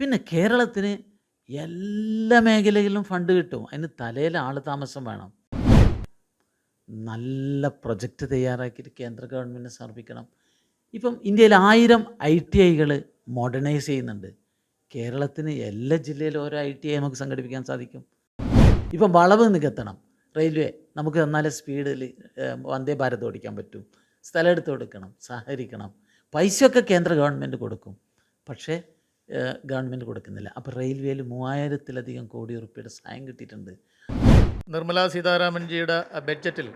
പിന്നെ കേരളത്തിന് എല്ലാ മേഖലയിലും ഫണ്ട് കിട്ടും. അതിന് തലയിൽ ആൾ താമസം വേണം. നല്ല പ്രൊജക്റ്റ് തയ്യാറാക്കിയിട്ട് കേന്ദ്ര ഗവൺമെന്റ് സമർപ്പിക്കണം. ഇപ്പം ഇന്ത്യയിൽ ആയിരം ഐ ടി ഐകൾ മോഡേണൈസ് ചെയ്യുന്നുണ്ട്. കേരളത്തിന് എല്ലാ ജില്ലയിലും ഓരോ ഐ ടി ഐ നമുക്ക് സംഘടിപ്പിക്കാൻ സാധിക്കും. ഇപ്പം വളവ് നികത്തണം. റെയിൽവേ നമുക്ക് തന്നാലേ സ്പീഡിൽ വന്ദേ ഭാരത് ഓടിക്കാൻ പറ്റും. സ്ഥലം എടുത്ത് കൊടുക്കണം സഹകരിക്കണം. പൈസയൊക്കെ കേന്ദ്ര ഗവൺമെന്റ് കൊടുക്കും. പക്ഷേ ഗവൺമെന്റ് കൊടുക്കുന്നില്ല. അപ്പോൾ റെയിൽവേയിൽ മൂവായിരത്തിലധികം കോടി റുപ്യയുടെ സഹായം കിട്ടിയിട്ടുണ്ട്. നിർമ്മലാ സീതാരാമൻജിയുടെ ബഡ്ജറ്റിൽ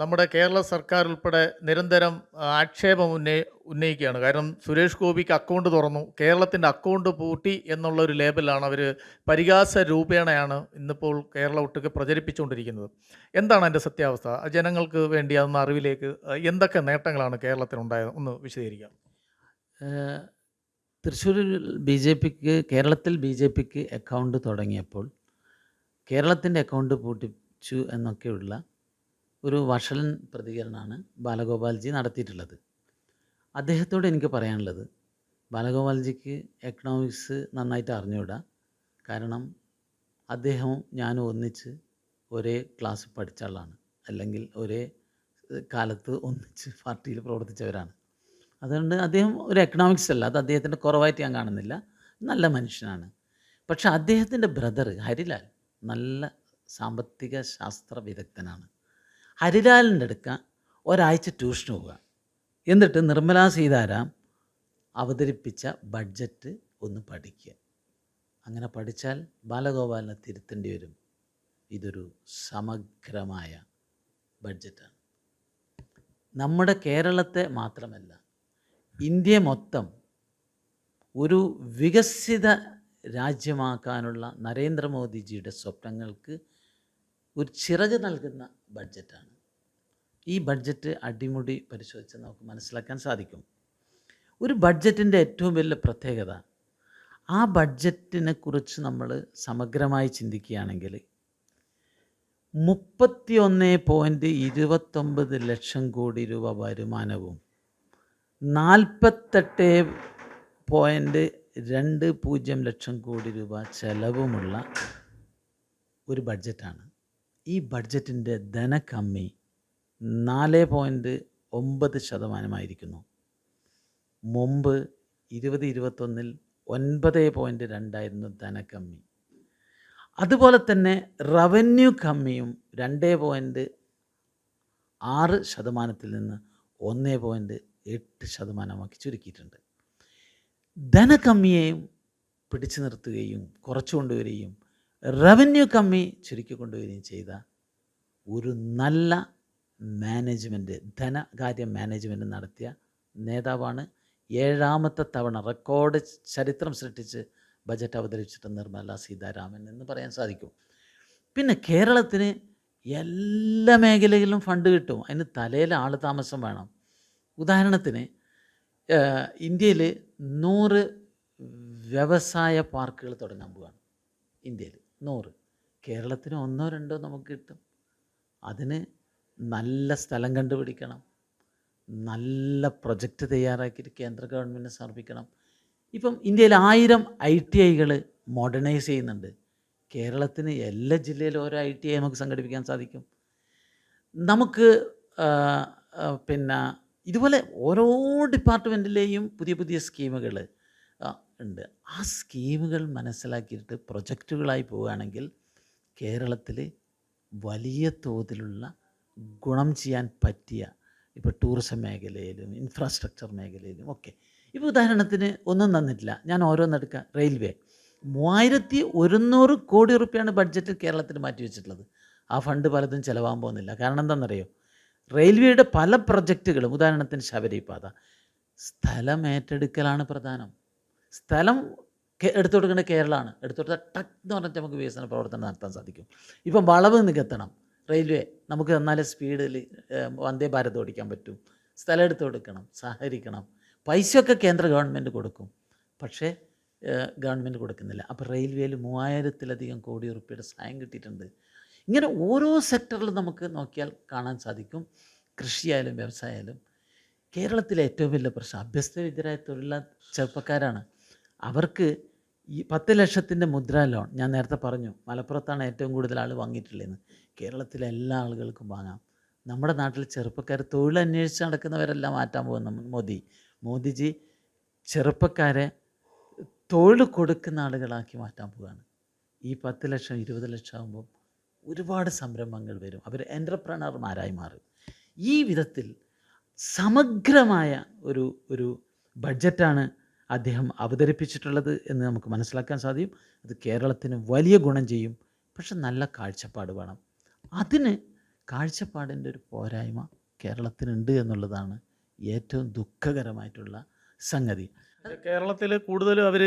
നമ്മുടെ കേരള സർക്കാർ ഉൾപ്പെടെ നിരന്തരം ആക്ഷേപം ഉന്നയി ഉന്നയിക്കുകയാണ്. കാരണം സുരേഷ് ഗോപിക്ക് അക്കൗണ്ട് തുറന്നു. കേരളത്തിന്റെ അക്കൗണ്ട് പൂട്ടി എന്നുള്ള ഒരു ലേബലാണ് അവർ പരിഹാസ രൂപേണയാണ് ഇന്നിപ്പോൾ കേരള ഒട്ടുക്ക് പ്രചരിപ്പിച്ചുകൊണ്ടിരിക്കുന്നത്. എന്താണ് അതിന്റെ സത്യാവസ്ഥ? ജനങ്ങൾക്ക് വേണ്ടി അതൊന്ന് അറിവിലേക്ക് എന്തൊക്കെ നേട്ടങ്ങളാണ് കേരളത്തിനുണ്ടായത്? ഒന്ന് വിശദീകരിക്കാം. തൃശ്ശൂരിൽ ബി ജെ പിക്ക് കേരളത്തിൽ ബി ജെ പിക്ക് അക്കൗണ്ട് തുടങ്ങിയപ്പോൾ കേരളത്തിന്റെ അക്കൗണ്ട് പൂട്ടിച്ചു എന്നൊക്കെയുള്ള ഒരു വഷളൻ പ്രതികരണമാണ് ബാലഗോപാൽജി നടത്തിയിട്ടുള്ളത്. അദ്ദേഹത്തോട് എനിക്ക് പറയാനുള്ളത് ബാലഗോപാൽജിക്ക് എക്കണോമിക്സ് നന്നായിട്ട് അറിഞ്ഞുകൂടാ. കാരണം അദ്ദേഹവും ഞാനും ഒന്നിച്ച് ഒരേ ക്ലാസ് പഠിച്ച ആളാണ്. അല്ലെങ്കിൽ ഒരേ കാലത്ത് ഒന്നിച്ച് പാർട്ടിയിൽ പ്രവർത്തിച്ചവരാണ്. അതുകൊണ്ട് അദ്ദേഹം ഒരു എക്കണോമിക്സ് അല്ല. അത് അദ്ദേഹത്തിന്റെ കുറവായിട്ട് ഞാൻ കാണുന്നില്ല. നല്ല മനുഷ്യനാണ്. പക്ഷേ അദ്ദേഹത്തിന്റെ ബ്രദർ ഹരിലാൽ നല്ല സാമ്പത്തിക ശാസ്ത്ര വിദഗ്ധനാണ്. ഹരിലാലിന്റെ അടുക്ക ഒരാഴ്ച ട്യൂഷൻ പോവുക. എന്നിട്ട് നിർമ്മലാ സീതാരാം അവതരിപ്പിച്ച ബഡ്ജറ്റ് ഒന്ന് പഠിക്കുക. അങ്ങനെ പഠിച്ചാൽ ബാലഗോപാലിനെ തിരുത്തേണ്ടി വരും. ഇതൊരു സമഗ്രമായ ബഡ്ജറ്റാണ് നമ്മുടെ കേരളത്തെ മാത്രമല്ല ഇന്ത്യ മൊത്തം ഒരു വികസിത രാജ്യമാക്കാനുള്ള നരേന്ദ്രമോദിജിയുടെ സ്വപ്നങ്ങൾക്ക് ഒരു ചിറക് നൽകുന്ന ബഡ്ജറ്റാണ്. ഈ ബഡ്ജറ്റ് അടിമുടി പരിശോധിച്ച് നമുക്ക് മനസ്സിലാക്കാൻ സാധിക്കും. ഒരു ബഡ്ജറ്റിന്റെ ഏറ്റവും വലിയ പ്രത്യേകത ആ ബഡ്ജറ്റിനെ കുറിച്ച് നമ്മൾ സമഗ്രമായി ചിന്തിക്കുകയാണെങ്കിൽ മുപ്പത്തി ഒന്ന് പോയിന്റ് ഇരുപത്തൊമ്പത് ലക്ഷം കോടി രൂപ വരുമാനവും നാൽപ്പത്തെട്ട് പോയിന്റ് രണ്ട് പൂജ്യം ലക്ഷം കോടി രൂപ ചെലവുമുള്ള ഒരു ബഡ്ജറ്റാണ്. ഈ ബഡ്ജറ്റിന്റെ ധനക്കമ്മി നാല് പോയിന്റ് ഒമ്പത് ശതമാനമായിരിക്കുന്നു. മുമ്പ് ഇരുപത് ഇരുപത്തൊന്നിൽ ഒൻപത് പോയിന്റ് രണ്ടായിരുന്നു ധനക്കമ്മി. അതുപോലെ തന്നെ റവന്യൂ കമ്മിയും രണ്ട് പോയിന്റ് ആറ് ശതമാനത്തിൽ നിന്ന് ഒന്ന് പോയിന്റ് എട്ട് ശതമാനമാക്കി ചുരുക്കിയിട്ടുണ്ട്. ധനക്കമ്മിയെയും പിടിച്ചു നിർത്തുകയും കുറച്ചു കൊണ്ടുവരികയും റവന്യൂ കമ്മി ചുരുക്കി കൊണ്ടുവരികയും ചെയ്ത ഒരു നല്ല മാനേജ്മെന്റ് ധനകാര്യ മാനേജ്മെന്റ് നടത്തിയ നേതാവാണ് ഏഴാമത്തെ തവണ റെക്കോർഡ് ചരിത്രം സൃഷ്ടിച്ച് ബജറ്റ് അവതരിപ്പിച്ചിട്ട് നിർമ്മല സീതാരാമൻ എന്ന് പറയാൻ സാധിക്കും. പിന്നെ കേരളത്തിന് എല്ലാ മേഖലയിലും ഫണ്ട് കിട്ടും. അതിന് തലയിൽ ആൾ താമസം വേണം. ഉദാഹരണത്തിന് ഇന്ത്യയിൽ നൂറ് വ്യവസായ പാർക്കുകൾ തുടങ്ങാൻ പോവാണ് ഇന്ത്യയിൽ നൂറ്. കേരളത്തിന് ഒന്നോ രണ്ടോ നമുക്ക് കിട്ടും. അതിന് നല്ല സ്ഥലം കണ്ടുപിടിക്കണം. നല്ല പ്രൊജക്റ്റ് തയ്യാറാക്കി കേന്ദ്ര ഗവൺമെന്റ് സമർപ്പിക്കണം. ഇപ്പം ഇന്ത്യയിൽ ആയിരം ഐ ടി ഐകൾ മോഡേണൈസ് ചെയ്യുന്നുണ്ട്. കേരളത്തിന് എല്ലാ ജില്ലയിലും ഓരോ ഐ ടി ഐ നമുക്ക് സംഘടിപ്പിക്കാൻ സാധിക്കും. നമുക്ക് പിന്നെ ഇതുപോലെ ഓരോ ഡിപ്പാർട്ട്മെന്റിലെയും പുതിയ പുതിയ സ്കീമുകൾ ഉണ്ട്. ആ സ്കീമുകൾ മനസ്സിലാക്കിയിട്ട് പ്രൊജക്റ്റുകളായി പോവുകയാണെങ്കിൽ കേരളത്തിൽ വലിയ തോതിലുള്ള ഗുണം ചെയ്യാൻ പറ്റിയ ഇപ്പോൾ ടൂറിസം മേഖലയിലും ഇൻഫ്രാസ്ട്രക്ചർ മേഖലയിലും ഒക്കെ. ഇപ്പോൾ ഉദാഹരണത്തിന് ഒന്നും തന്നിട്ടില്ല. ഞാൻ ഓരോന്നെടുക്കുക റെയിൽവേ. മൂവായിരത്തി ഒരുന്നൂറ് കോടി റുപ്യാണ് ബഡ്ജറ്റ് കേരളത്തിന് മാറ്റി വെച്ചിട്ടുള്ളത് ആ ഫണ്ട് പലതും ചിലവാൻ പോകുന്നില്ല. കാരണം എന്താണെന്നറിയോ? റെയിൽവേയുടെ പല പ്രൊജക്റ്റുകളും ഉദാഹരണത്തിന് ശബരിപാത. സ്ഥലം ഏറ്റെടുക്കലാണ് പ്രധാനം. സ്ഥലം എടുത്തു കൊടുക്കേണ്ട കേരളമാണ്. എടുത്തു കൊടുത്താൽ ടക്ക് എന്ന് പറഞ്ഞിട്ട് നമുക്ക് വികസന പ്രവർത്തനം നടത്താൻ സാധിക്കും. ഇപ്പം വളവ് നികത്തണം. റെയിൽവേ നമുക്ക് തന്നാലേ സ്പീഡിൽ വന്ദേ ഭാരത് ഓടിക്കാൻ പറ്റും. സ്ഥലം എടുത്തു കൊടുക്കണം സഹകരിക്കണം. പൈസയൊക്കെ കേന്ദ്ര ഗവൺമെന്റ് കൊടുക്കും. പക്ഷേ ഗവൺമെന്റ് കൊടുക്കുന്നില്ല. അപ്പോൾ റെയിൽവേയിൽ മൂവായിരത്തിലധികം കോടി റുപ്യയുടെ സഹായം കിട്ടിയിട്ടുണ്ട്. ഇങ്ങനെ ഓരോ സെക്ടറിലും നമുക്ക് നോക്കിയാൽ കാണാൻ സാധിക്കും. കൃഷിയായാലും വ്യവസായമായാലും കേരളത്തിലെ ഏറ്റവും വലിയ പ്രശ്നം അഭ്യസ്തവിദ്യരായ തൊഴിലാ ചെറുപ്പക്കാരാണ്. അവർക്ക് ഈ പത്ത് ലക്ഷത്തിന്റെ മുദ്രാ ലോൺ ഞാൻ നേരത്തെ പറഞ്ഞു മലപ്പുറത്താണ് ഏറ്റവും കൂടുതൽ ആൾ വാങ്ങിയിട്ടുള്ളതെന്ന്. കേരളത്തിലെ എല്ലാ ആളുകൾക്കും വാങ്ങാം. നമ്മുടെ നാട്ടിൽ ചെറുപ്പക്കാർ തൊഴിലന്വേഷിച്ച് നടക്കുന്നവരെല്ലാം മാറ്റാൻ പോകുന്ന മോദി. മോദിജി ചെറുപ്പക്കാരെ തൊഴിൽ കൊടുക്കുന്ന ആളുകളാക്കി മാറ്റാൻ പോവുകയാണ്. ഈ പത്ത് ലക്ഷം ഇരുപത് ലക്ഷം ആകുമ്പോൾ ഒരുപാട് സംരംഭങ്ങൾ വരും. അവർ എന്റർപ്രണർമാരായി മാറും. ഈ വിധത്തിൽ സമഗ്രമായ ഒരു ഒരു ബഡ്ജറ്റാണ് അദ്ദേഹം അവതരിപ്പിച്ചിട്ടുള്ളത് എന്ന് നമുക്ക് മനസ്സിലാക്കാൻ സാധിക്കും അത് കേരളത്തിന് വലിയ ഗുണം ചെയ്യും. പക്ഷെ നല്ല കാഴ്ചപ്പാട് വേണം. അതിന് കാഴ്ചപ്പാടിന്റെ ഒരു പോരായ്മ കേരളത്തിനുണ്ട് എന്നുള്ളതാണ് ഏറ്റവും ദുഃഖകരമായിട്ടുള്ള സംഗതി. കേരളത്തിൽ കൂടുതലും അവർ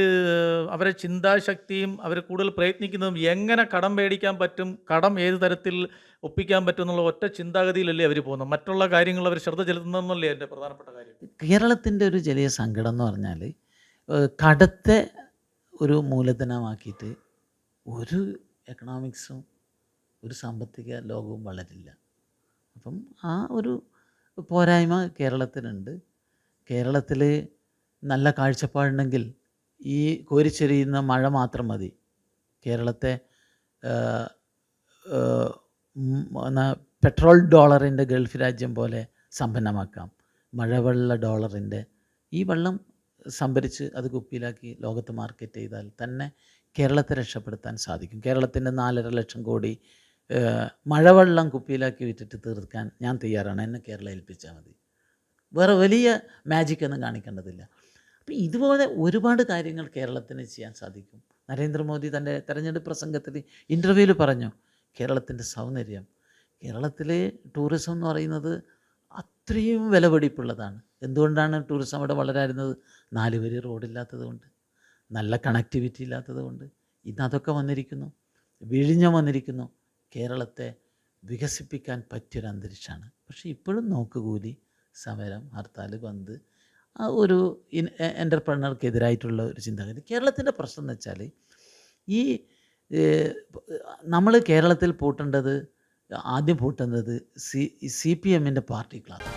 അവരെ ചിന്താശക്തിയും അവർ കൂടുതൽ പ്രയത്നിക്കുന്നതും എങ്ങനെ കടം മേടിക്കാൻ പറ്റും കടം ഏത് തരത്തിൽ ഒപ്പിക്കാൻ പറ്റും എന്നുള്ള ഒറ്റ ചിന്താഗതിയിലല്ലേ അവർ പോകുന്നത്? മറ്റുള്ള കാര്യങ്ങൾ അവർ ശ്രദ്ധ ചെലുത്തുന്നതെന്നല്ലേ എന്റെ പ്രധാനപ്പെട്ട കാര്യം? കേരളത്തിന്റെ ഒരു ചെറിയ സങ്കടം എന്ന് പറഞ്ഞാൽ കടത്തെ ഒരു മൂലധനമാക്കിയിട്ട് ഒരു എക്കണോമിക്സും ഒരു സാമ്പത്തിക ലോകവും വളരില്ല. അപ്പം ആ ഒരു പോരായ്മ കേരളത്തിനുണ്ട് കേരളത്തിൽ നല്ല കാഴ്ചപ്പാടുണ്ടെങ്കിൽ ഈ കോരിച്ചൊരിയുന്ന മഴ മാത്രം മതി. കേരളത്തെ പെട്രോൾ ഡോളറിന്റെ ഗൾഫ് രാജ്യം പോലെ സമ്പന്നമാക്കാം. മഴവെള്ള ഡോളറിന്റെ ഈ വെള്ളം സംഭരിച്ച് അത് കുപ്പിയിലാക്കി ലോകത്ത് മാർക്കറ്റ് ചെയ്താൽ തന്നെ കേരളത്തെ രക്ഷപ്പെടുത്താൻ സാധിക്കും. കേരളത്തിന്റെ നാലര ലക്ഷം കോടി മഴവെള്ളം കുപ്പിയിലാക്കി വിറ്റിട്ട് തീർക്കാൻ ഞാൻ തയ്യാറാണ്. എന്നെ കേരളം ഏൽപ്പിച്ചാൽ മതി. വേറെ വലിയ മാജിക് ഒന്നും കാണിക്കേണ്ടതില്ല. അപ്പം ഇതുപോലെ ഒരുപാട് കാര്യങ്ങൾ കേരളത്തിന് ചെയ്യാൻ സാധിക്കും. നരേന്ദ്രമോദി തന്റെ തെരഞ്ഞെടുപ്പ് പ്രസംഗത്തിൽ ഇന്റർവ്യൂവിൽ പറഞ്ഞു കേരളത്തിന്റെ സൗന്ദര്യം കേരളത്തിലെ ടൂറിസം എന്ന് പറയുന്നത് അത്രയും വിലപിടിപ്പുള്ളതാണ്. എന്തുകൊണ്ടാണ് ടൂറിസം അവിടെ വളരാറുന്നത് നാല് വരി റോഡില്ലാത്തത് കൊണ്ട് നല്ല കണക്ടിവിറ്റി ഇല്ലാത്തത് കൊണ്ട്. ഇന്ന് അതൊക്കെ വന്നിരിക്കുന്നു. വിഴിഞ്ഞം വന്നിരിക്കുന്നു. കേരളത്തെ വികസിപ്പിക്കാൻ പറ്റിയൊരു അന്തരീക്ഷമാണ്. പക്ഷേ ഇപ്പോഴും നോക്കുകൂലി സമരം ഹർത്താൽ ബന്ദ് ഒരു എന്റർപ്രണർക്കെതിരായിട്ടുള്ള ഒരു ചിന്താഗതി. കേരളത്തിന്റെ പ്രശ്നം എന്ന് വെച്ചാൽ ഈ നമ്മൾ കേരളത്തിൽ പൂട്ടേണ്ടത് ആദ്യം പൂട്ടേണ്ടത് സി സി പി എമ്മിന്റെ പാർട്ടി ക്ലാസ്